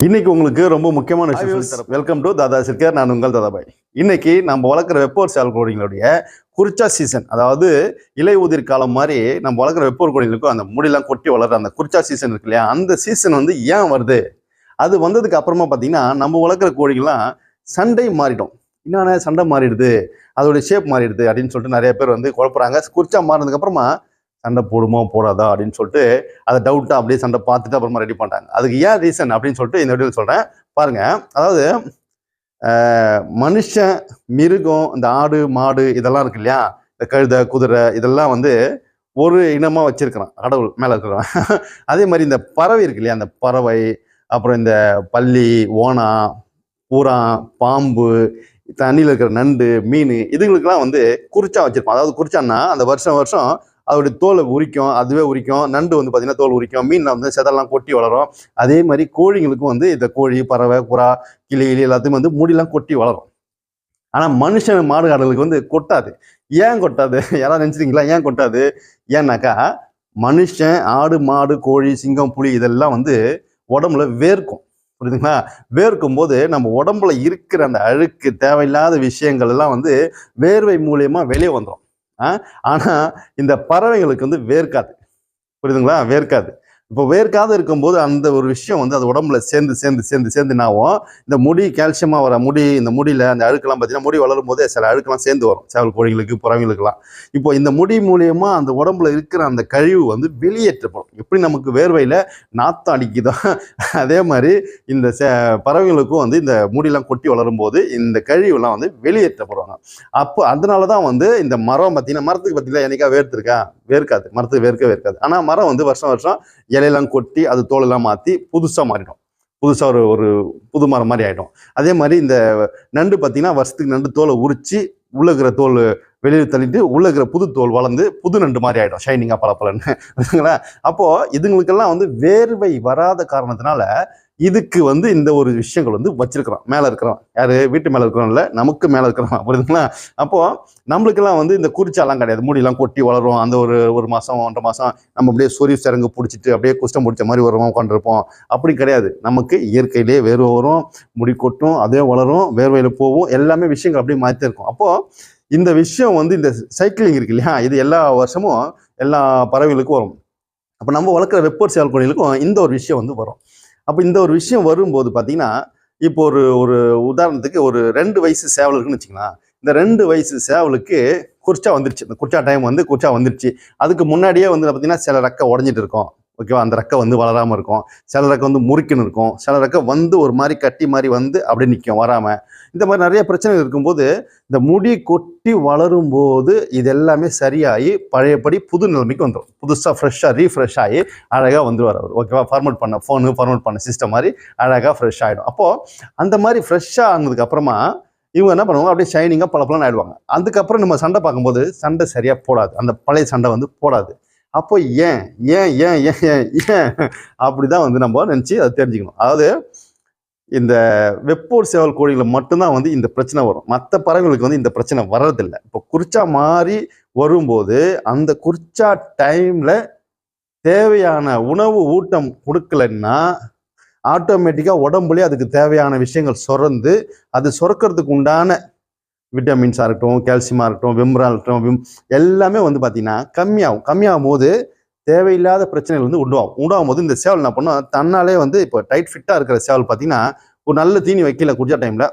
இன்னைக்கு உங்களுக்கு ரொம்ப முக்கியமான விஷயம் வெல்கம் டு தாதா சில்கர் நான் உங்கள் தாதாபாய் இன்னைக்கு நம்ம வளர்க்குற வெப்போர் சேல் கோடிங்களுடைய குறிச்சா சீசன் அதாவது இலை உதிர் காலம் மாதிரி நம்ம வளர்க்குற வெப்போர் கோடிகளுக்கும் அந்த முடியெல்லாம் கொட்டி வளர்ற அந்த குறிச்சா சீசன் இருக்கு இல்லையா? அந்த சீசன் வந்து ஏன் வருது? அது வந்ததுக்கு அப்புறமா பார்த்தீங்கன்னா நம்ம வளர்க்குற கோழிகள்லாம் சண்டை மாறிடும். என்னென்ன சண்டை மாறிடுது? அதோட ஷேப் மாறிடுது அப்படின்னு சொல்லிட்டு நிறைய பேர் வந்து குழப்புறாங்க. குறிச்சா மாறினதுக்கு அப்புறமா சண்டை போடுமோ போடாதா அப்படின்னு சொல்லிட்டு அதை டவுட்டாக அப்படியே சண்டை பார்த்துட்டு அப்புறமா ரெடி பண்ணிட்டாங்க. அதுக்கு ஏன் ரீசன் அப்படின்னு சொல்லிட்டு இந்த வீடியோ சொல்கிறேன் பாருங்கள் அதாவது மனுஷன் மிருகம் இந்த ஆடு மாடு இதெல்லாம் இருக்கு இல்லையா? இந்த கழுதை குதிரை இதெல்லாம் வந்து ஒரு இனமாக வச்சிருக்கிறான். கடவுள் மேலே இருக்கிறான் அதே மாதிரி இந்த பறவை இருக்கு இல்லையா? அந்த பறவை அப்புறம் இந்த பள்ளி ஓனா பூரா பாம்பு தண்ணியில் இருக்கிற நண்டு மீன் இதுங்களுக்கெல்லாம் வந்து குறிச்சா வச்சுருப்பான். அதாவது குறிச்சான்னா அந்த வருஷம் வருஷம் அதோடைய தோலை உரிக்கும் அதுவே உரிக்கும் நண்டு வந்து பார்த்தீங்கன்னா தோல் உரிக்கும் மீன் வந்து செதெல்லாம் கொட்டி வளரும். அதே மாதிரி கோழிங்களுக்கும் வந்து இந்த கோழி பறவை புறா கிளி கிளி எல்லாத்தையும் வந்து முடியெல்லாம் கொட்டி வளரும். ஆனால் மனுஷன் மாடுகாடுகளுக்கு வந்து கொட்டாது. ஏன் கொட்டாது? யாராவது நினச்சிருக்கீங்களா? ஏன் கொட்டாது? ஏன்னாக்கா மனுஷன் ஆடு மாடு கோழி சிங்கம் புலி இதெல்லாம் வந்து உடம்புல வேர்க்கும். புரியுதுங்களா? வேர்க்கும் போது நம்ம உடம்புல இருக்கிற அந்த அழுக்கு தேவையில்லாத விஷயங்கள் எல்லாம் வந்து வேர்வை மூலியமா வெளியே வந்துடும் ஆனால் இந்த பறவைகளுக்கு வந்து வேர்க்காது. புரியுதுங்களா? வேர்க்காது. இப்போ வேர்க்காத இருக்கும்போது அந்த ஒரு விஷயம் வந்து அது உடம்புல சேர்ந்து சேர்ந்து சேர்ந்து சேர்ந்து இந்த முடி கால்சியமாக வர முடி இந்த முடியில் அந்த அழுக்கெல்லாம் பார்த்தீங்கன்னா முடி வளரும் போதே சில அழுக்கெல்லாம் சேர்ந்து வரும். சேவல் கோழிகளுக்கு புறவைகளுக்கெல்லாம். இப்போ இந்த முடி மூலியமாக அந்த உடம்புல இருக்கிற அந்த கழிவு வந்து வெளியேற்றப்படும். எப்படி நமக்கு வேர்வையில் நாத்தம் அடிக்குதோ அதே மாதிரி இந்த சே- பறவைகளுக்கும் வந்து இந்த முடியெல்லாம் கொட்டி வளரும் போது இந்த கழிவுலாம் வந்து வெளியேற்றப்படுவாங்க. அப்போ அதனால தான் வந்து இந்த மரம் பார்த்தீங்கன்னா மரத்துக்கு பார்த்தீங்கன்னா என்னைக்கா வேர்த்திருக்கா? வேர்க்காது. மரத்துக்கு வேர்க்க வேர்க்காது. ஆனால் மரம் வந்து வருஷம் வருஷம் இலையெல்லாம் கொட்டி அது தோலெல்லாம் மாற்றி புதுசாக மாறிடும். புதுசாக ஒரு ஒரு புது மரம் மாதிரி ஆகிடும் அதே மாதிரி இந்த நண்டு பார்த்தீங்கன்னா வருஷத்துக்கு நண்டு தோலை உரிச்சு உள்ளக்கிற தோல் வெளியில் தள்ளிட்டு உள்ளக்கிற புது தோல் வளர்ந்து புது நண்டு மாதிரி ஆகிடும் ஷைனிங்காக பளபளன்னு. பலன்னு அப்போது இதுங்களுக்கெல்லாம் வந்து வேர்வை வராத காரணத்தினால இதுக்கு வந்து இந்த ஒரு விஷயங்கள் வந்து வச்சிருக்கிறோம். மேலே இருக்கிறோம் யாரு? வீட்டு மேலே இருக்கிறோம்ல நமக்கு மேலே இருக்கிறோம் புரியுதுங்களா? அப்போது நம்மளுக்கெல்லாம் வந்து இந்த குறிச்சாலாம் கிடையாது. முடியெல்லாம் கொட்டி வளரும் அந்த ஒரு ஒரு மாதம் ஒன்றரை மாதம் நம்ம அப்படியே சூரிய சரங்கு பிடிச்சிட்டு அப்படியே குஷ்டம் பிடிச்ச மாதிரி வருவோம் உட்காந்துருப்போம் அப்படி கிடையாது. நமக்கு இயற்கையிலேயே வேர்வை வரும் முடி கொட்டும் அதே வளரும் வேர்வையில் போகும் எல்லாமே விஷயங்கள் அப்படியே மாற்றி இருக்கும் அப்போது இந்த விஷயம் வந்து இந்த சைக்கிளிங் இருக்கு இல்லையா? இது எல்லா வருஷமும் எல்லா பறவைகளுக்கும் வரும். அப்போ நம்ம வளர்க்குற வெப்பர் சேவல் கோழிகளுக்கும் இந்த ஒரு விஷயம் வந்து வரும். அப்போ இந்த ஒரு விஷயம் வரும்போது பார்த்தீங்கன்னா இப்போ ஒரு ஒரு உதாரணத்துக்கு ஒரு ரெண்டு வயசு சேவல் இருக்குன்னு வச்சுக்கலாம் இந்த ரெண்டு வயசு சேவலுக்கு குர்ச்சா வந்துருச்சு. இந்த குர்ச்சா டைம் வந்து குர்ச்சா வந்துருச்சு. அதுக்கு முன்னாடியே வந்து பார்த்தீங்கன்னா சில ரெக்கை உடஞ்சிட்டு இருக்கும். ஓகேவா அந்த ரெக்கை வந்து வளராமல் இருக்கும். சில ரெக்கை வந்து முறுக்கின்னு இருக்கும். சில ரெக்கை வந்து ஒரு மாதிரி கட்டி மாதிரி வந்து அப்படியே நிற்கும் வராமல் இந்த மாதிரி நிறைய பிரச்சனைகள் இருக்கும்போது இந்த முடி கொட்டி வளரும் போது இது எல்லாமே சரியாகி பழையபடி புது நிலைமைக்கு வந்துடும் புதுசாக ஃப்ரெஷ்ஷாக ரீஃப்ரெஷ் ஆகி அழகாக வந்துடுவார் அவர். ஓகேவா ஃபார்மேட் பண்ண ஃபோனு ஃபார்மேட் பண்ண சிஸ்டம் மாதிரி அழகாக ஃப்ரெஷ் ஆகிடும் அப்போது அந்த மாதிரி ஃப்ரெஷ்ஷாக ஆனதுக்கப்புறமா இவங்க என்ன பண்ணுவாங்க? அப்படியே ஷைனிங்காக பளபளன்னு ஆயிடுவாங்க. அதுக்கப்புறம் நம்ம சண்டை பார்க்கும்போது சண்டை சரியாக போடாது. அந்த பழைய சண்டை வந்து போடாது. அப்போ ஏன் ஏன் ஏன் ஏன் ஏன் ஏன் அப்படிதான் வந்து நம்ம நினச்சி அதை தெரிஞ்சுக்கணும். அதாவது இந்த வெப்போர் சேவல் கோழிகளை மட்டும்தான் வந்து இந்த பிரச்சனை வரும். மற்ற பறவைகளுக்கு வந்து இந்த பிரச்சனை வர்றதில்லை. இப்போ குறிச்சா மாறி வரும்போது அந்த குறிச்சா டைமில் தேவையான உணவு ஊட்டம் கொடுக்கலன்னா ஆட்டோமேட்டிக்காக உடம்புலயே அதுக்கு தேவையான விஷயங்கள் சுரந்து அது சுரக்கிறதுக்கு உண்டான விட்டமின்ஸாக இருக்கட்டும் கால்சியமாக இருக்கட்டும் விம்ரா இருக்கட்டும் விம் எல்லாமே வந்து பார்த்தீங்கன்னா கம்மியாகும். கம்மியாகும் போது தேவையில்லாத பிரச்சனைகள் வந்து உண்டாகும். உண்டாகும் போது இந்த சேவல் என்ன பண்ணும்? தன்னாலே வந்து இப்போ டைட் ஃபிட்டாக இருக்கிற சேவல் பார்த்தீங்கன்னா ஒரு நல்ல தீனி வைக்கல குடிச்ச டைமில்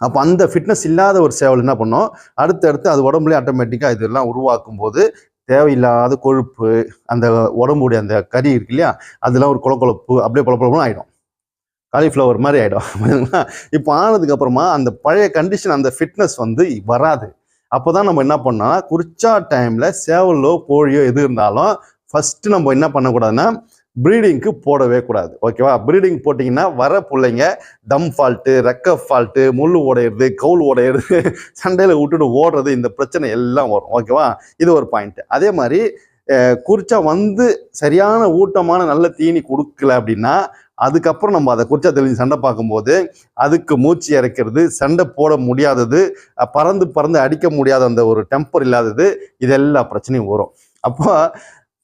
அப்போ அந்த ஃபிட்னஸ் இல்லாத ஒரு சேவல் என்ன பண்ணும்? அடுத்தடுத்து அது உடம்புலேயே ஆட்டோமேட்டிக்காக இதெல்லாம் உருவாக்கும் போது தேவையில்லாத கொழுப்பு அந்த உடம்புடைய அந்த கறி இருக்கு இல்லையா? அதெல்லாம் ஒரு குளக்குழப்பு அப்படியே குழப்பம் ஆகிடும் காலிஃப்ளவர் மாதிரி ஆகிடும் இப்போ ஆனதுக்கு அப்புறமா அந்த பழைய கண்டிஷன் அந்த ஃபிட்னஸ் வந்து வராது. அப்போ தான் நம்ம என்ன பண்ணோம்னா குறிச்சா டைமில் சேவலோ கோழியோ எது இருந்தாலும் ஃபஸ்ட்டு நம்ம என்ன பண்ணக்கூடாதுன்னா ப்ரீடிங்க்கு போடவே கூடாது. ஓகேவா ப்ரீடிங் போட்டிங்கன்னா வர பிள்ளைங்க தம் ஃபால்ட்டு ரெக்க ஃபால்ட்டு முள் உடையிறது கவுல் உடையிறது சண்டையில் விட்டுட்டு ஓடுறது இந்த பிரச்சனை எல்லாம் வரும். ஓகேவா இது ஒரு பாயிண்ட் அதே மாதிரி குறிச்சா வந்து சரியான ஊட்டமான நல்ல தீனி கொடுக்கல அப்படின்னா அதுக்கப்புறம் நம்ம அதை குறிச்சா தெளிஞ்சு சண்டை பார்க்கும்போது அதுக்கு மூச்சு இறைக்கிறது சண்டை போட முடியாதது பறந்து பறந்து அடிக்க முடியாத அந்த ஒரு டெம்பர் இல்லாதது இது எல்லா பிரச்சனையும் வரும். அப்போ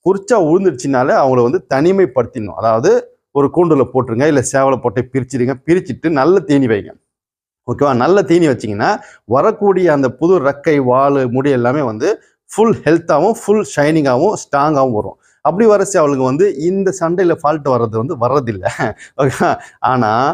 குறிச்சா விழுந்துடுச்சுனாலே அவங்கள வந்து தனிமைப்படுத்திடணும். அதாவது ஒரு கூண்டில் போட்டுருங்க இல்லை சேவலை போட்டு பிரிச்சிடுங்க பிரிச்சுட்டு நல்ல தீனி வைங்க. ஓகேவா? நல்ல தீனி வச்சிங்கன்னா வரக்கூடிய அந்த புது ரக்கை வால் முடி எல்லாமே வந்து ஃபுல் ஹெல்த்தாகவும் ஃபுல் ஷைனிங்காகவும் ஸ்ட்ராங்காகவும் வரும். அப்படி வர சேவலுக்கு வந்து இந்த சண்டையில் ஃபால்ட் வர்றது வந்து வர்றதில்லை. ஓகே ஆனால்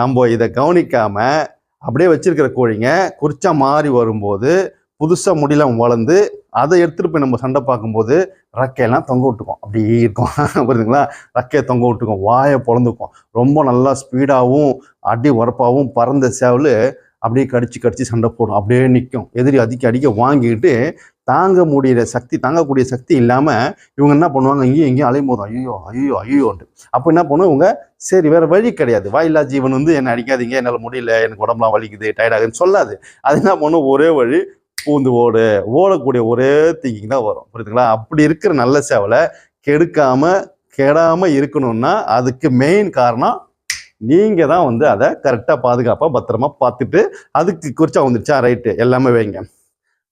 நம்ம இதை கவனிக்காமல் அப்படியே வச்சிருக்கிற கோழிங்க குறிச்சா மாறி வரும்போது புதுசாக முடியலாம் வளர்ந்து அதை எடுத்துகிட்டு போய் நம்ம சண்டை பார்க்கும்போது ரக்கையெல்லாம் தொங்க விட்டுக்கும். அப்படி இருக்கும். புரியுதுங்களா? ரக்கையை தொங்க விட்டுக்கும். வாயை பொழந்துக்கும் ரொம்ப நல்லா ஸ்பீடாகவும் அடி உரப்பாகவும் பறந்த சேவல் அப்படியே கடிச்சு கடிச்சு சண்டை போடும். அப்படியே நிற்கும் எதிரி அடிக்க அடிக்க வாங்கிட்டு தாங்க முடியிற சக்தி தாங்கக்கூடிய சக்தி இல்லாமல் இவங்க என்ன பண்ணுவாங்க? இங்கேயும் இங்கேயும் அலையும் போதும் ஐயோ ஐயோ ஐயோன்ட்டு. அப்போ என்ன பண்ணுவோம் இவங்க சரி வேற வழி கிடையாது. வாயில்லா ஜீவன் வந்து என்னை அடிக்காதீங்க என்னால் முடியல எனக்கு உடம்புலாம் வலிக்குது டயர்டாகுதுன்னு சொல்லாது. அது என்ன பண்ணும்? ஒரே வழி பூந்து ஓடு. ஓடக்கூடிய ஒரே திங்கிங் தான் வரும். புரியுதுங்களா? அப்படி இருக்கிற நல்ல சேவலை கெடுக்காமல் கெடாமல் இருக்கணும்னா அதுக்கு மெயின் காரணம் நீங்கள் தான் வந்து அதை கரெக்டாக பாதுகாப்பாக பத்திரமா பார்த்துட்டு அதுக்கு குறிச்சா வந்துருச்சா? ரைட்டு எல்லாமே வைங்க.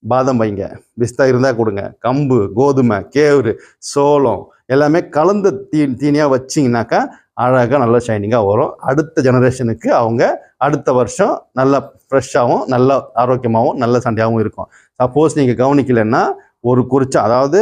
பாதம் வைங்க. பிஸ்தா இருந்தால் கொடுங்க. கம்பு கோதுமை கேவுரு சோளம் எல்லாமே கலந்த தீ தீனியாக வச்சிங்கனாக்கா அழகாக நல்லா ஷைனிங்காக வரும். அடுத்த ஜெனரேஷனுக்கு அவங்க அடுத்த வருஷம் நல்லா ஃப்ரெஷ்ஷாகவும் நல்ல ஆரோக்கியமாகவும் நல்ல சண்டையாகவும் இருக்கும். சப்போஸ் நீங்கள் கவனிக்கலைன்னா ஒரு குறிச்சா அதாவது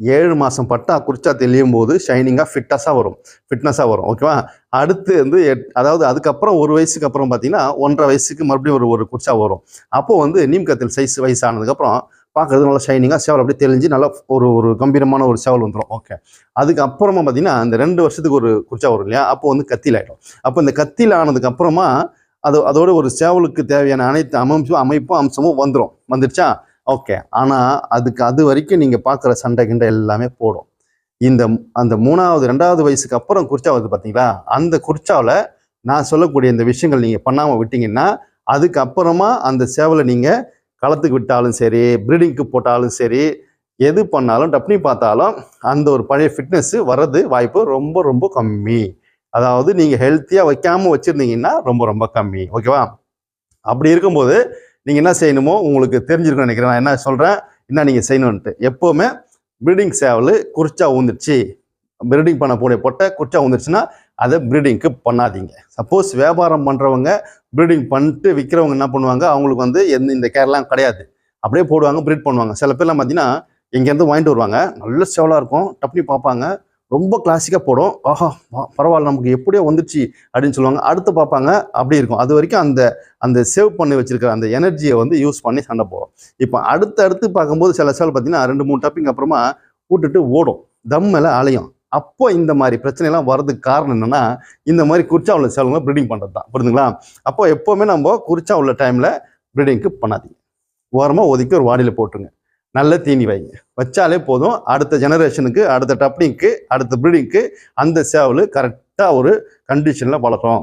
ஏழு மாதம் பட்டா குறிச்சா தெளியும் போது ஷைனிங்காக ஃபிட்னஸாக வரும். ஃபிட்னஸாக வரும். ஓகேவா அடுத்து வந்து எட்- அதாவது அதுக்கப்புறம் ஒரு வயசுக்கு அப்புறம் பார்த்தீங்கன்னா ஒன்றரை வயசுக்கு மறுபடியும் ஒரு ஒரு குறிச்சா வரும். அப்போது வந்து நீம்கத்தில் சைஸ் வயசானதுக்கப்புறம் பார்க்கறது நல்லா ஷைனிங்காக சேவல் அப்படியே தெளிஞ்சு நல்லா ஒரு ஒரு கம்பீரமான ஒரு சேவல் வந்துடும் ஓகே அதுக்கப்புறமா பார்த்தீங்கன்னா அந்த ரெண்டு வருஷத்துக்கு ஒரு குறிச்சா வரும் இல்லையா? அப்போ வந்து கத்தியில் ஆகிடும் அப்போ இந்த கத்தியில் ஆனதுக்கப்புறமா அது அதோட ஒரு சேவலுக்கு தேவையான அனைத்து அமைப்பும் அமைப்பும் அம்சமும் வந்துடும் வந்துடுச்சா ஓகே ஆனால் அதுக்கு அது வரைக்கும் நீங்கள் பார்க்குற சண்டை கிண்டை எல்லாமே போடும். இந்த அந்த மூணாவது ரெண்டாவது வயசுக்கு அப்புறம் குறிச்சா வருது பார்த்தீங்களா அந்த குறிச்சாவில் நான் சொல்லக்கூடிய இந்த விஷயங்கள் நீங்கள் பண்ணாமல் விட்டீங்கன்னா அதுக்கப்புறமா அந்த சேவலை நீங்கள் களத்துக்கு விட்டாலும் சரி ப்ரீடிங்க்கு போட்டாலும் சரி எது பண்ணாலும் டப்னி பார்த்தாலும் அந்த ஒரு பழைய ஃபிட்னஸ்ஸு வர்றது வாய்ப்பு ரொம்ப ரொம்ப கம்மி. அதாவது நீங்கள் ஹெல்த்தியாக வைக்காமல் வச்சுருந்தீங்கன்னா ரொம்ப ரொம்ப கம்மி. ஓகேவா அப்படி இருக்கும்போது நீங்கள் என்ன செய்யணுமோ உங்களுக்கு தெரிஞ்சிருக்கும்னு நினைக்கிறேன். நான் என்ன சொல்கிறேன் என்ன நீங்கள் செய்யணுன்ட்டு எப்போவுமே ப்ரீடிங் சேவல் குறிச்சா ஊந்துருச்சு. ப்ரீடிங் பண்ண பொட்டை குறிச்சா ஊந்துருச்சுன்னா அதை ப்ரீடிங்க்கு பண்ணாதீங்க. சப்போஸ் வியாபாரம் பண்ணுறவங்க ப்ரீடிங் பண்ணிட்டு விற்கிறவங்க என்ன பண்ணுவாங்க? அவங்களுக்கு வந்து எந்த இந்த கேர்லாம் கிடையாது. அப்படியே போடுவாங்க ப்ரீட் பண்ணுவாங்க. சில பேர்லாம் பார்த்தீங்கன்னா இங்கேருந்து வாங்கிட்டு வருவாங்க. நல்ல சேவலாக இருக்கும். டப்னி பார்ப்பாங்க. ரொம்ப கிளாசிக்காக போடும். ஆஹா வா- பரவாயில்ல நமக்கு எப்படியோ வந்துச்சு அப்படின்னு சொல்லுவாங்க. அடுத்து பார்ப்பாங்க அப்படி இருக்கும். அது வரைக்கும் அந்த அந்த சேவ் பண்ணி வச்சிருக்கிற அந்த எனர்ஜியை வந்து யூஸ் பண்ணி சண்டை போடும். இப்போ அடுத்து அடுத்து பார்க்கும்போது சில சேவல் பார்த்தீங்கன்னா ரெண்டு மூணு டாப்பிங் அப்புறமா விட்டுட்டு ஓடும். தம் மேலே அலையும். அப்போ இந்த மாதிரி பிரச்சனைலாம் வர்றதுக்கு காரணம் என்னென்னா இந்த மாதிரி குறிச்சா உள்ள சேவலுங்களை ப்ரீடிங் பண்ணுறது தான் புரியுதுங்களா அப்போ எப்போவுமே நம்ம குறிச்சா உள்ள டைமில் ப்ரீடிங்க்கு பண்ணாதீங்க. ஓரமாக ஒதுக்கி ஒரு வாடியில் போட்டுருங்க. நல்ல தீனி வைங்க வச்சாலே போதும். அடுத்த ஜெனரேஷனுக்கு அடுத்த டப்னிங்க்கு அடுத்த ப்ரீடிங்க்கு அந்த சேவல் கரெக்டாக ஒரு கண்டிஷனில் வளரும்.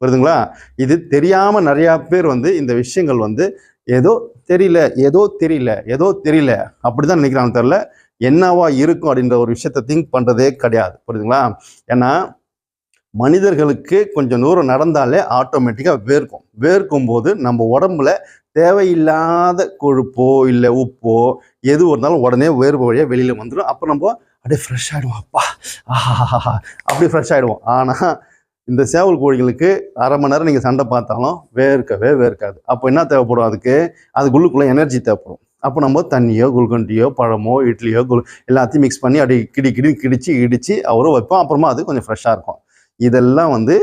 புரியுதுங்களா? இது தெரியாமல் நிறையா பேர் வந்து இந்த விஷயங்கள் வந்து ஏதோ தெரியல ஏதோ தெரியல ஏதோ தெரியல அப்படி தான் நினைக்கிறாங்க தெரில என்னவா இருக்கும் அப்படின்ற ஒரு விஷயத்த திங்க் பண்ணுறதே கிடையாது. புரியுதுங்களா? ஏன்னா மனிதர்களுக்கு கொஞ்சம் தூரம் நடந்தாலே ஆட்டோமேட்டிக்காக வேர்க்கும். வேர்க்கும் போது நம்ம உடம்புல தேவையில்லாத கொழுப்போ இல்லை உப்போ எது இருந்தாலும் உடனே வேர்வை வழியாக வெளியில் வந்துடும் அப்போ நம்ம அப்படியே ஃப்ரெஷ் ஆகிடுவோம் அப்பா ஆஹா அப்படி ஃப்ரெஷ் ஆகிடுவோம் ஆனால் இந்த சேவல் கோழிகளுக்கு அரை மணி நேரம் நீங்கள் சண்டை பார்த்தாலும் வேர்க்கவே வேர்க்காது. அப்போ என்ன தேவைப்படும் அதுக்கு? அதுக்குள்ளுக்குள்ளே எனர்ஜி தேவைப்படும். அப்போ நம்ம தண்ணியோ குல்கண்டியோ பழமோ இட்லியோ குல் எல்லாத்தையும் மிக்ஸ் பண்ணி அப்படியே கிடி கிடி கிடிச்சு இடித்து அவரும் வைப்போம். அப்புறமா அது கொஞ்சம் ஃப்ரெஷ்ஷாக இருக்கும். இதெல்லாம் வந்து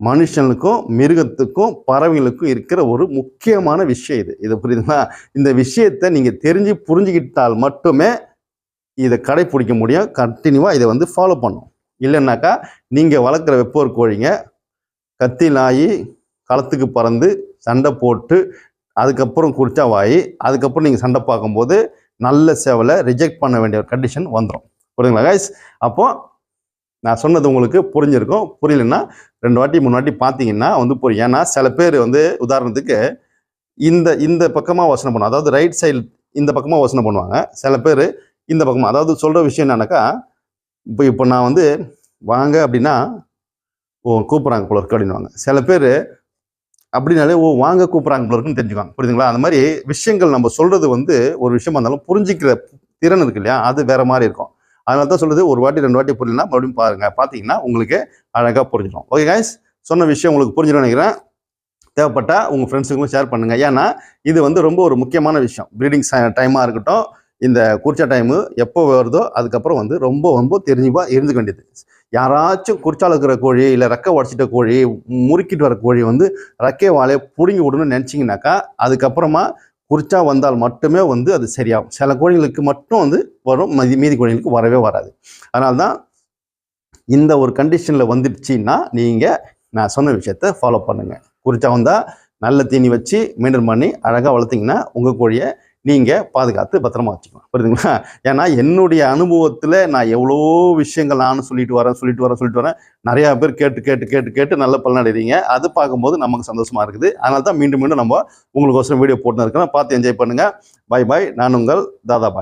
மனுஷனுக்கும் மிருகத்துக்கும் பறவைகளுக்கும் இருக்கிற ஒரு முக்கியமான விஷயம் இது. இது புரியுதுங்களா? இந்த விஷயத்தை நீங்கள் தெரிஞ்சு புரிஞ்சுக்கிட்டால் மட்டுமே இதை கடைப்பிடிக்க முடியும். கண்டினியூவாக இதை வந்து ஃபாலோ பண்ணும் இல்லைன்னாக்கா நீங்கள் வளர்க்குற வெப்போர் கோழிங்க கத்தி நாயி களத்துக்கு பறந்து சண்டை போட்டு அதுக்கப்புறம் குடிச்சா வாய் அதுக்கப்புறம் நீங்கள் சண்டை பார்க்கும்போது நல்ல சேவலை ரிஜெக்ட் பண்ண வேண்டிய ஒரு கண்டிஷன் வந்துடும் புரியுதுங்களா கைஸ் அப்போ நான் சொன்னது உங்களுக்கு புரிஞ்சிருக்கும். புரியலன்னா ரெண்டு வாட்டி மூணு வாட்டி பார்த்தீங்கன்னா வந்து புரியும். ஏன்னா சில பேர் வந்து உதாரணத்துக்கு இந்த இந்த பக்கமாக யோசனை பண்ணுவோம் அதாவது ரைட் சைடு இந்த பக்கமாக யோசனை பண்ணுவாங்க. சில பேர் இந்த பக்கமாக அதாவது சொல்கிற விஷயம் என்னன்னாக்கா இப்போ இப்போ நான் வந்து வாங்க அப்படின்னா ஓ கூப்பிட்றாங்க போல இருக்கு அப்படின்னுவாங்க. சில பேர் அப்படின்னாலே ஓ வாங்க கூப்பிட்றாங்க போல இருக்குன்னு தெரிஞ்சுக்குவாங்க. புரியுதுங்களா? அந்த மாதிரி விஷயங்கள் நம்ம சொல்கிறது வந்து ஒரு விஷயமா இருந்தாலும் புரிஞ்சிக்கிற திறன் இருக்கு இல்லையா? அது வேற மாதிரி இருக்கும். அதனால தான் சொல்லுது ஒரு வாட்டி ரெண்டு வாட்டி புரியலனா மறுபடியும் பாருங்க. பார்த்தீங்கன்னா உங்களுக்கு அழகாக புரிஞ்சிடும். ஓகே கைஸ் சொன்ன விஷயம் உங்களுக்கு புரிஞ்சிடும் நினைக்கிறேன். தேவைப்பட்டா உங்கள் ஃப்ரெண்ட்ஸுக்கும் ஷேர் பண்ணுங்கள் ஏன்னா இது வந்து ரொம்ப ஒரு முக்கியமான விஷயம். ப்ரீடிங் டைமாக இருக்கட்டும் இந்த குறிச்சா டைமு எப்போ வருதோ அதுக்கப்புறம் வந்து ரொம்ப ரொம்ப தெரிஞ்சுப்பாக இருந்துக்க வேண்டியது. யாராச்சும் குறிச்சால் இருக்கிற கோழி இல்லை ரெக்கை உடச்சிட்ட கோழி முறுக்கிட்டு வர கோழி வந்து ரெக்கை வாழையை பிடுங்கி விடணும்னு நினச்சிங்கனாக்கா அதுக்கப்புறமா குறிச்சா வந்தால் மட்டுமே வந்து அது சரியாகும். சில கோழிகளுக்கு மட்டும் வந்து வரும் மீதி மீதி கோழிகளுக்கு வரவே வராது. அதனால தான் இந்த ஒரு கண்டிஷனில் வந்துடுச்சின்னா நீங்கள் நான் சொன்ன விஷயத்த ஃபாலோ பண்ணுங்கள் குறிச்சா வந்தால் நல்ல தீனி வச்சு மெயின்டைன் பண்ணி அழகாக வளர்த்திங்கன்னா உங்கள் கோழியை நீங்கள் பாதுகாத்து பத்திரமா வச்சுக்கலாம் புரியுதுங்களா? ஏன்னா என்னுடைய அனுபவத்தில் நான் எவ்வளோ விஷயங்கள் நானும் சொல்லிட்டு வரேன் சொல்லிட்டு வரேன் சொல்லிட்டு வரேன். நிறையா பேர் கேட்டு கேட்டு கேட்டு கேட்டு நல்ல பலனடைறீங்க அது பார்க்கும்போது நமக்கு சந்தோஷமா இருக்குது. அதனால தான் மீண்டும் மீண்டும் நம்ம உங்களுக்கோசரம் வீடியோ போட்டு இருக்கிறோம் பார்த்து என்ஜாய் பண்ணுங்கள் பாய் பாய் நான் உங்கள் தாதா பாய்.